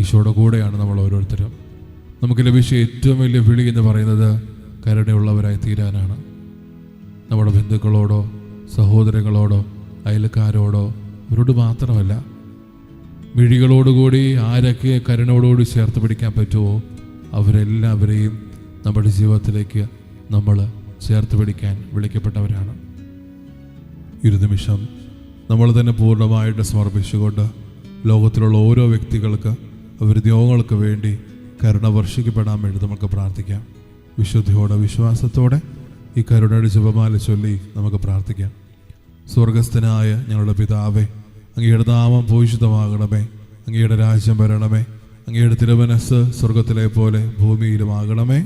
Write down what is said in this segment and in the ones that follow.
ഈശോയുടെ കൂടെയാണ് നമ്മൾ ഓരോരുത്തരും. നമുക്ക് ലഭിച്ച ഏറ്റവും വലിയ വിളി എന്ന് പറയുന്നത് കരുണയുള്ളവരായി തീരാനാണ്. നമ്മുടെ ബന്ധുക്കളോടോ സഹോദരങ്ങളോടോ അയൽക്കാരോടോ അവരോട് മാത്രമല്ല മിഴികളോടുകൂടി ആരൊക്കെ കരുണയോടുകൂടി ചേർത്ത് പിടിക്കാൻ പറ്റുമോ അവരെല്ലാവരെയും നമ്മുടെ ജീവിതത്തിലേക്ക് നമ്മൾ ചേർത്ത് പിടിക്കാൻ വിളിക്കപ്പെട്ടവരാണ്. ഒരു നിമിഷം നമ്മൾ തന്നെ പൂർണമായിട്ട് സമർപ്പിച്ചുകൊണ്ട് ലോകത്തിലുള്ള ഓരോ വ്യക്തികൾക്ക് അവരുടെ രോഗങ്ങൾക്ക് വേണ്ടി കരുണ വർഷിക്കപ്പെടാൻ വേണ്ടി നമുക്ക് പ്രാർത്ഥിക്കാം. വിശുദ്ധിയോടെ വിശ്വാസത്തോടെ ഈ കരുണയുടെ ജപമാല ചൊല്ലി നമുക്ക് പ്രാർത്ഥിക്കാം. സ്വർഗസ്ഥനായ ഞങ്ങളുടെ പിതാവേ അങ്ങയുടെ നാമം ഭൂഷിതമാകണമേ അങ്ങയുടെ രാജ്യം വരണമേ. അങ്ങയുടെ തിരുമനസ് സ്വർഗത്തിലെ പോലെ ഭൂമിയിലുമാകണമേ.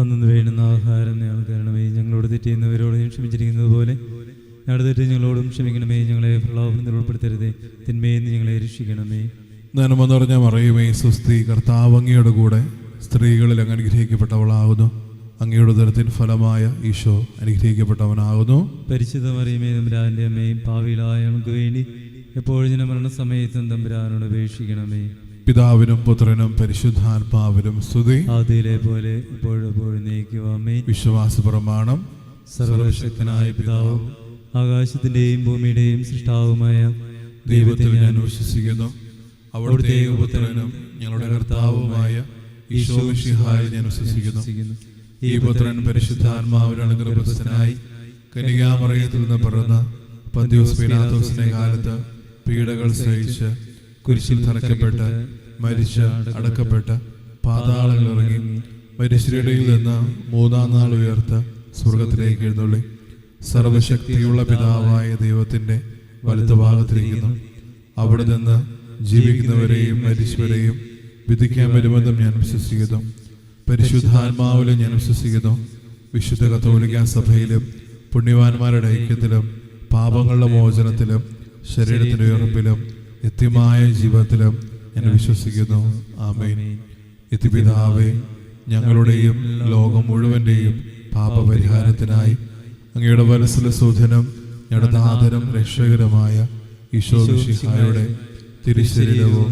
അന്നു വേണ്ടുന്ന ആഹാരം ഞങ്ങൾ തരണമേ. ഞങ്ങളോട് തെറ്റിയുന്നവരോട് ക്ഷമിച്ചിരിക്കുന്നത് പോലെ ഞങ്ങളുടെ തെറ്റ് ഞങ്ങളോടും ക്ഷമിക്കണമേ. ഞങ്ങളെ പ്രലോഭനത്തിൽ തിന്മയിൽ നിന്ന് ഞങ്ങളെ രക്ഷിക്കണമേ. നന്മ നിറഞ്ഞ മറിയുമേ സുസ്തി കർത്താവ് അങ്ങയുടെ കൂടെ സ്ത്രീകളിൽ അങ്ങ് അനുഗ്രഹിക്കപ്പെട്ടവളാകുന്നു. അങ്ങയുടെ ദരത്തിൻ ഫലമായ ഈശോ അനുഗ്രഹിക്കപ്പെട്ടവനാകുന്നു. പരിശുദ്ധ മറിയമേ തമ്പുരാന്റെ അമ്മയും ഞങ്ങൾക്ക് വേണ്ടി എപ്പോഴും മരണസമയത്തും തമ്പുരാനോട് ഉപേക്ഷിക്കണമേ പിതാവിനും പുത്രനും പരിശുദ്ധാത്മാവിനും സ്തുതി. ആദ്യയിലെ പോലെ ഇപ്പോഴും എപ്പോഴും നയിക്കുവാമേ വിശ്വാസ പ്രമാണം സർവശക്തനായ പിതാവും ആകാശത്തിന്റെയും ഭൂമിയുടെയും സൃഷ്ടാവുമായ ദൈവത്തിൽ ഞാൻ വിശ്വസിക്കുന്നു. അവിടുത്തെ ഉപത്രനും ഞങ്ങളുടെ കർത്താവുമായ ഈശോ ഞാൻ വിശ്വസിക്കുന്നു. ഈ പുത്രൻ പരിശുദ്ധാത്മാവിനാണ് ഗർഭസ്ഥനായി കനികാമറയത്തിൽ നിന്ന് പിറന്ന പന്തിയോസ് കാലത്ത് പീഡകൾ സഹിച്ച് കുരിശിൽ തറയ്ക്കപ്പെട്ട് മരിച്ച അടക്കപ്പെട്ട പാതാളങ്ങൾ ഇറങ്ങി മരിശ്രീടയിൽ നിന്ന് മൂന്നാം നാൾ ഉയർത്ത് സ്വർഗത്തിലേക്ക് എഴുന്നള്ളി. സർവശക്തിയുള്ള പിതാവായ ദൈവത്തിന്റെ വലതുഭാഗത്തിരിക്കുന്നു അവിടെ നിന്ന് ജീവിക്കുന്നവരെയും മരിച്ചവരെയും വിധിക്കാൻ വരുമെന്നും ഞാൻ വിശ്വസിക്കുന്നു. പരിശുദ്ധാത്മാവിലും ഞാൻ വിശ്വസിക്കുന്നു. വിശുദ്ധ കത്തോലിക്ക സഭയിലും പുണ്യവാന്മാരുടെ ഐക്യത്തിലും പാപങ്ങളുടെ മോചനത്തിലും ശരീരത്തിന്റെ ഉയർപ്പിലും നിത്യമായ ജീവിതത്തിലും ഞാൻ വിശ്വസിക്കുന്നു. ആമേൻ. ഇതിപിതാവേ ഞങ്ങളുടെയും ലോകം മുഴുവന്റെയും പാപപരിഹാരത്തിനായി അങ്ങയുടെ മനസ്സിലെ സുധനം ഞങ്ങളുടെ ആദരം രക്ഷകരമായ ഈശോ മിശിഹായുടെ തിരുശരീരവും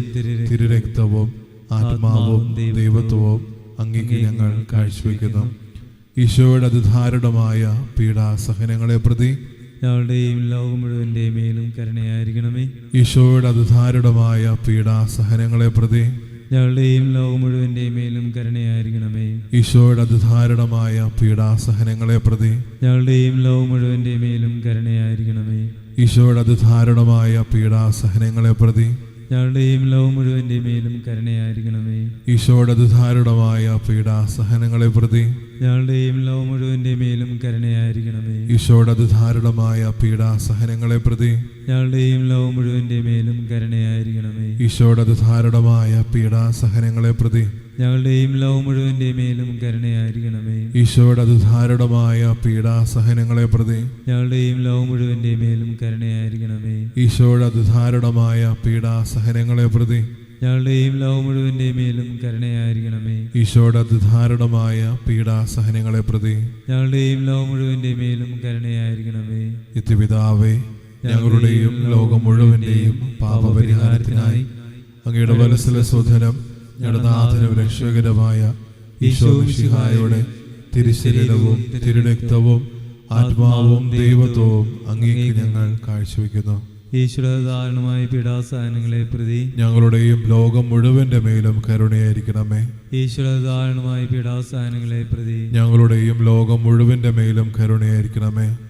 തിരുരക്തവും ആത്മാവും ദൈവത്വവും അങ്ങേക്ക് ഞങ്ങൾ കാഴ്ചവെക്കുന്നു. ഈശോയുടെ അതിധാരുടമായ പീഡാസഹനങ്ങളെ പ്രതി ഞങ്ങളുടെയും ലോകം മുഴുവന്റെയും മേലും കരുണയായിരിക്കണമേ. ഈശോയുടെ അതിധാരണമായ പീഡാസഹനങ്ങളെ പ്രതി ഞങ്ങളുടെയും ലോകം മുഴുവന്റെയും മേലും കരുണയായിരിക്കണമേ. ഈശോയുടെ അതിധാരണമായ പീഡാസഹനങ്ങളെ പ്രതി ഞങ്ങളുടെയും ലോകം മുഴുവന്റെയും മേലും കരുണയായിരിക്കണമേ. ഈശോയുടെ അതിധാരണമായ പീഡാസഹനങ്ങളെ പ്രതി ഞങ്ങളുടെയും ലോകം മുഴുവന്റെ മേലും കരുണയായിരിക്കണമേ. ഈശോയുടെ അതിധാരണമായ പീഡാസഹനങ്ങളെ പ്രതി ഞങ്ങളുടെയും ലോകം മുഴുവന്റെ മേലും കരുണയായിരിക്കണമേ. ഈശോയുടെ അതിധാരണമായ പീഡാസഹനങ്ങളെ പ്രതി ഞങ്ങളുടെയും ലോകം മുഴുവന്റെ മേലും കരുണയായിരിക്കണമേ. ഈശോയുടെ അതിധാരണമായ പീഡാസഹനങ്ങളെ പ്രതി ഞങ്ങളുടെയും ലോകം മുഴുവന്റെ മേലും കരുണയായിരിക്കണമേ. ഈശോയുടെ അതിധാരണമായ പീഡാസഹനങ്ങളെ പ്രതി ഞങ്ങളുടെയും ലോകം മുഴുവന്റെ മേലും കരുണയായിരിക്കണമേ. ഈശോയുടെ അതിധാരണമായ പീഡാസഹനങ്ങളെ പ്രതി ഞങ്ങളുടെയും ലോകം മുഴുവന്റെ മേലും കരുണയായിരിക്കണമേ. ഈശോയുടെ അതിധാരണമായ പീഡാസഹനങ്ങളെ പ്രതി ഞങ്ങളുടെയും ലോകം മുഴുവന്റെ മേലും കരുണയായിരിക്കണമേ. നിത്യപിതാവേ ഞങ്ങളുടെയും ലോകം മുഴുവന്റെയും പാപപരിഹാരത്തിനായി അങ്ങയുടെ വലസല സ്വധനം ഞങ്ങളുടെ നാഥനും രക്ഷകരമായ ഈശോ മിശിഹായുടെ തിരുശരീരവും തിരുരക്തവും ആത്മാവും ദൈവത്വവും അങ്ങേക്ക് ഞങ്ങൾ കാഴ്ചവെക്കുന്നു. ഈശ്വരധാരണമായ പീഡാസഹനങ്ങളെ പ്രതി ഞങ്ങളുടെയും ലോകം മുഴുവന്റെ മേലും കരുണയായിരിക്കണമേ. ഈശ്വരധാരണമായ പീഡാസഹനങ്ങളെ പ്രതി ഞങ്ങളുടെയും ലോകം മുഴുവന്റെ മേലും കരുണയായിരിക്കണമേ.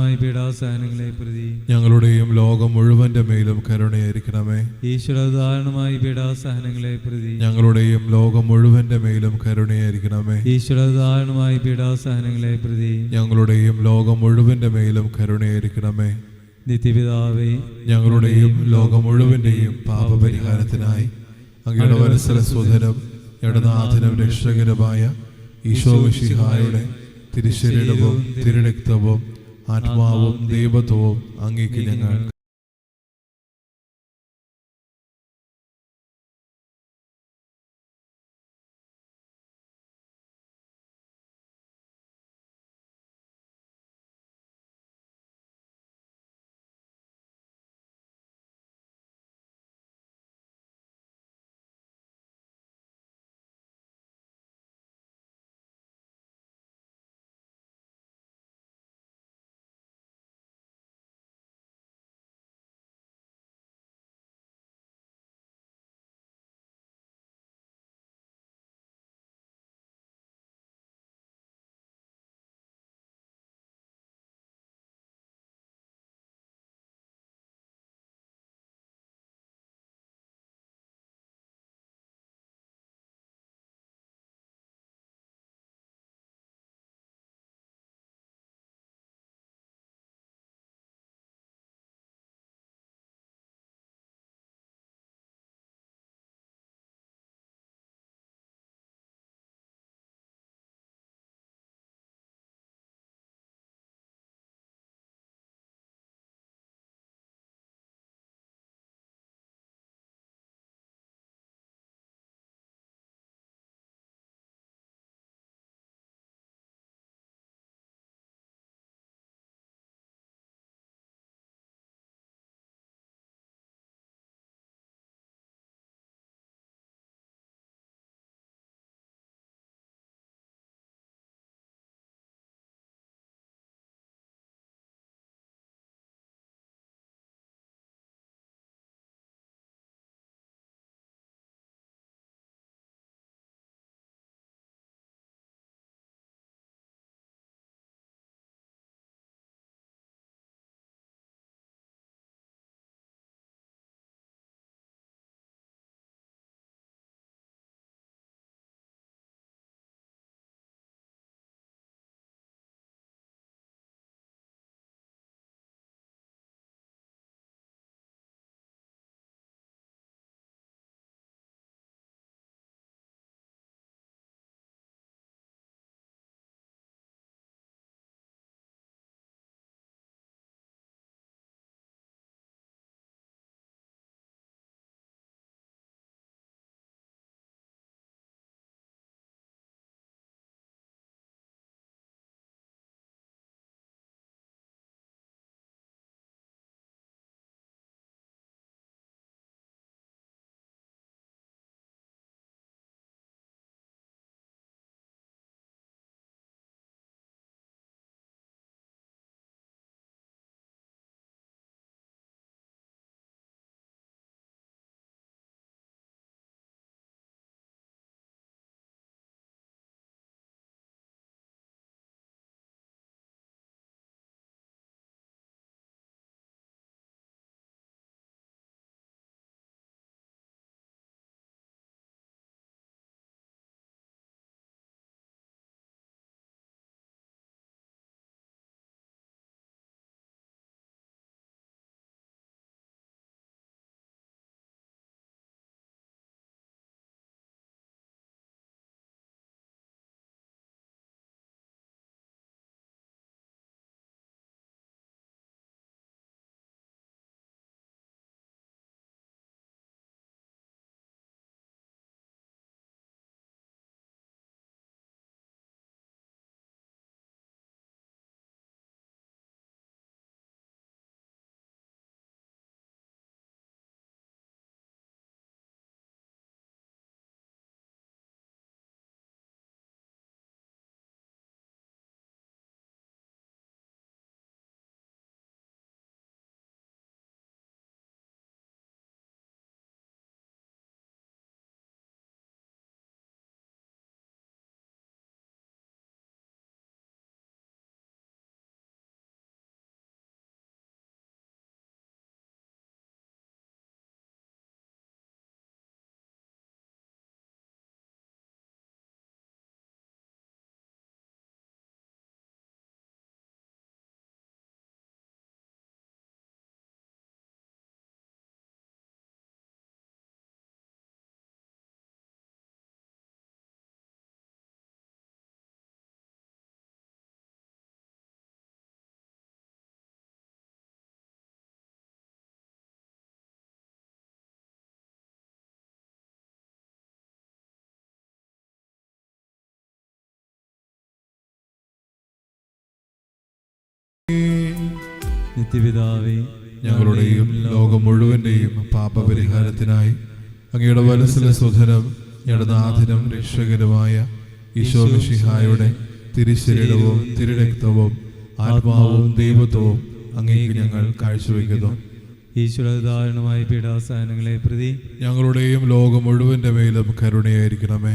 പീഡാസഹനങ്ങളെ പ്രതി ഞങ്ങളുടെയും ലോകം മുഴുവന്റെ മേലും കരുണയായിരിക്കണമേ. ഈശ്വരധാരണമായ പീഡാസഹനങ്ങളെ പ്രതി ഞങ്ങളുടെയും ലോകം മുഴുവന്റെ മേലും കരുണയായിരിക്കണമേ. ഈശ്വരധാരണമായ പീഡാസഹനങ്ങളെ പ്രതി ഞങ്ങളുടെയും ലോകം മുഴുവന്റെ മേലും കരുണയായിരിക്കണമേ. നിത്യപിതാവേ ഞങ്ങളുടെയും ലോകം മുഴുവന്റെയും പാപപരിഹാരത്തിനായി അങ്ങയുടെ വത്സര സുധനം ഇടനാഥനും രക്ഷകരമായ ഈശോ മിശിഹായുടെ തിരുശരീരവും തിരുരക്തവും ആത്മാവും ദൈവത്വവും അങ്ങേക്ക് ഞങ്ങൾ നിത്യപിതാവേ ഞങ്ങളുടെയും ലോകം മുഴുവന്റെയും പാപപരിഹാരത്തിനായി അങ്ങയുടെ വലസിലെ സുധനം ഞങ്ങളുടെ നാഥനും രക്ഷകരുമായ ഈശോ മിശിഹായുടെ തിരുശരീരവും തിരുരക്തവും ആത്മാവും ദൈവത്വവും അങ്ങേക്ക് ഞങ്ങൾ കാഴ്ചവെക്കുന്നു. ഈശ്വരധാരണമായ പീഡാസഹനങ്ങളെ പ്രതി ഞങ്ങളുടെയും ലോകം മുഴുവന്റെ മേലും കരുണയായിരിക്കണമേ.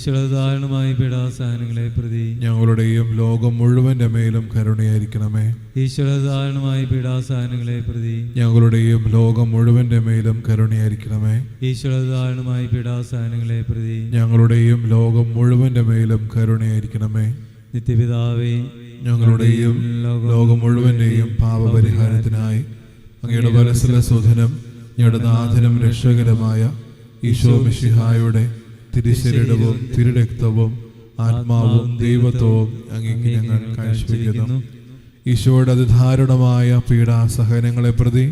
ഈശ്വരധാരണമായ പീഡാസഹനങ്ങളെ പ്രതി. ഞങ്ങളുടെയും ലോകം മുഴുവന്റെ മേലും കരുണയായിരിക്കണമേ. ഈശ്വരധാരണമായി പീഡാസഹനങ്ങളെ പ്രതി. ഞങ്ങളുടെയും ലോകം മുഴുവന്റെ മേലും കരുണയായിരിക്കണമേ. ഈശ്വരധാരണമായി പീഡാസഹനങ്ങളെ പ്രതി. ഞങ്ങളുടെയും ലോകം മുഴുവന്റെ മേലും കരുണയായിരിക്കണമേ. നിത്യപിതാവേ ഞങ്ങളുടെയും ലോകം മുഴുവന്റെയും പാപപരിഹാരത്തിനായി അങ്ങയുടെ മനസ്സിലെ സുധനം ഞങ്ങളുടെ നാഥനും രക്ഷകരമായ ഈശോ മിശിഹായുടെ തിരുശരീരവും തിരുരക്തവും ആത്മാവും ദൈവത്വവും അങ്ങേക്ക് ഞങ്ങൾ കാഴ്ചവെക്കുന്നു. ഈശോയുടെ അതിദാരുണമായ പീഡാസഹനങ്ങളെ പ്രതി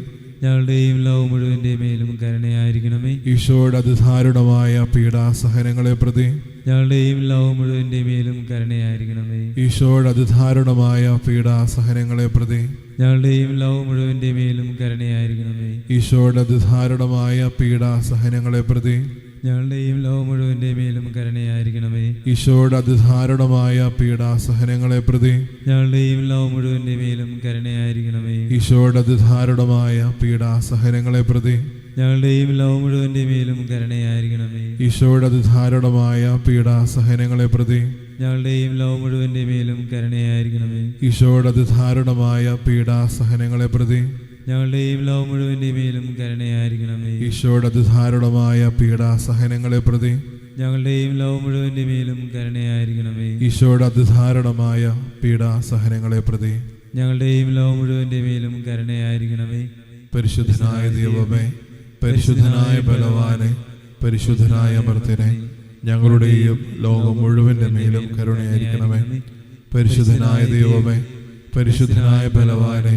ഞങ്ങളുടെയും ലോകം മുഴുവന്റെ മേലും കരുണയായിരിക്കണമേ. ഈശോയുടെ അതിദാരുണമായ പീഡാസഹനങ്ങളെ പ്രതി ഞങ്ങളുടെയും ലോകം മുഴുവന്റെ മേലും കരുണയായിരിക്കണമേ. ഈശോയുടെ അതിദാരുണമായ പീഡാസഹനങ്ങളെ പ്രതി ഞങ്ങളുടെയും ലോകം മുഴുവന്റെ മേലും കരുണയായിരിക്കണമേ. ഈശോയുടെ അതിദാരുണമായ പീഡാസഹനങ്ങളെ പ്രതി ഞങ്ങളുടെയും ലോകം മുഴുവന്റെ മേലും കരുണയായിരിക്കണമേ. ഈശോയുടെ അതിധാരണമായ പീഡാസഹനങ്ങളെ പ്രതി ഞങ്ങളുടെയും ലോകം മുഴുവന്റെ മേലും കരുണയായിരിക്കണമേ. ഈശോയുടെ അതിധാരണമായ പീഡാസഹനങ്ങളെ പ്രതി ഞങ്ങളുടെയും ലോകം മുഴുവന്റെ മേലും കരുണയായിരിക്കണമേ. ഈശോയുടെ അതിധാരണമായ പീഡാസഹനങ്ങളെ പ്രതി ഞങ്ങളുടെയും ലോകം മുഴുവന്റെ മേലും കരുണയായിരിക്കണമേ. ഈശോയുടെ അതിധാരണമായ പീഡാസഹനങ്ങളെ പ്രതി ഞങ്ങളുടെയും ലോകം മുഴുവന്റെ മേലും കരുണയായിരിക്കണമേ. ഈശോയുടെ അതിധാരണമായ പീഡാസഹനങ്ങളെ പ്രതി ഞങ്ങളുടെയും ലോകം മുഴുവന്റെ മേലും കരുണയായിരിക്കണമേ. ഈശോയുടെ അതിധാരണമായ പീഡാസഹനങ്ങളെ പ്രതി ഞങ്ങളുടെയും ലോകം മുഴുവന്റെ മേലും കരുണയായിരിക്കണമേ. പരിശുദ്ധനായ ദൈവമേ പരിശുദ്ധനായ ബലവാനെ പരിശുദ്ധനായ മർത്തിനെ ഞങ്ങളുടെയും ലോകം മുഴുവന്റെ മേലും കരുണയായിരിക്കണമേ. പരിശുദ്ധനായ ദൈവമേ പരിശുദ്ധനായ ബലവാനെ